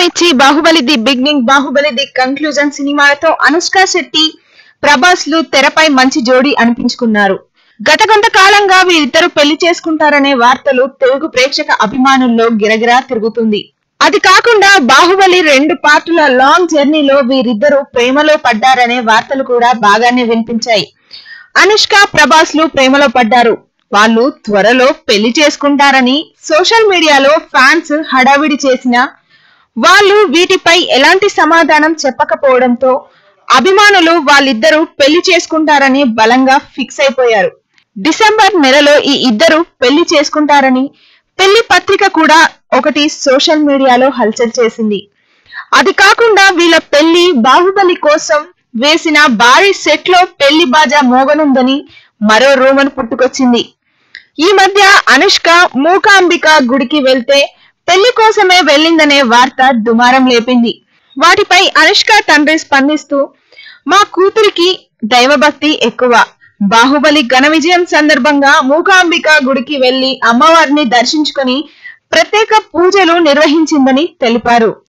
Mirchi Baahubali the beginning Baahubali the conclusion సినిమాలతో అనుష్క శెట్టి ప్రభాస్లు తెరపై మంచి జోడీ అనిపించుకున్నారు. గత కొంతకాలంగా వీరిద్దరు పెళ్ళి చేసుకుంటారనే వార్తలు తెలుగు ప్రేక్షక అభిమానుల్లో గిరగిరా తిరుగుతుంది. అది కాకుండా బాహుబలి రెండు పార్టుల లాంగ్ జర్నీలో వీరిద్దరూ ప్రేమలో పడ్డారనే వార్తలు కూడా బాగానే వినిపించాయి. అనుష్క ప్రభాస్లు ప్రేమలో పడ్డారు. వాళ్ళు త్వరలో పెళ్ళి చేసుకుంటారని సోషల్ మీడియాలో ఫ్యాన్స్ హడావిడి చేసినా వాళ్ళు వీటిపై ఎలాంటి సమాధానం చెప్పకపోవడంతో అభిమానులు వాళ్ళిద్దరూ పెళ్ళి చేసుకుంటారని బలంగా ఫిక్స్ అయిపోయారు. డిసెంబర్ నెలలో ఈ ఇద్దరు పెళ్ళి చేసుకుంటారని పెళ్ళి పత్రిక కూడా ఒకటి సోషల్ మీడియాలో హల్చల్ చేసింది. అది కాకుండా వీళ్ళ పెళ్ళి బాహుబలి కోసం వేసిన భారీ సెట్లో పెళ్ళి బాజా మోగనుందని మరో రూమర్ పుట్టుకొచ్చింది. ఈ మధ్య అనుష్క మూకాంబిక గుడికి వెళ్తే పెళ్ళి కోసమే వెళ్ళిందనే వార్త దుమారం లేపింది. వాటిపై అనుష్క తండ్రి స్పందిస్తూ మా కూతురికి దైవభక్తి ఎక్కువ. బాహుబలి ఘన విజయం సందర్భంగా మూకాంబిక గుడికి వెళ్ళి అమ్మవారిని దర్శించుకుని ప్రత్యేక పూజలు నిర్వహించిందని తెలిపారు.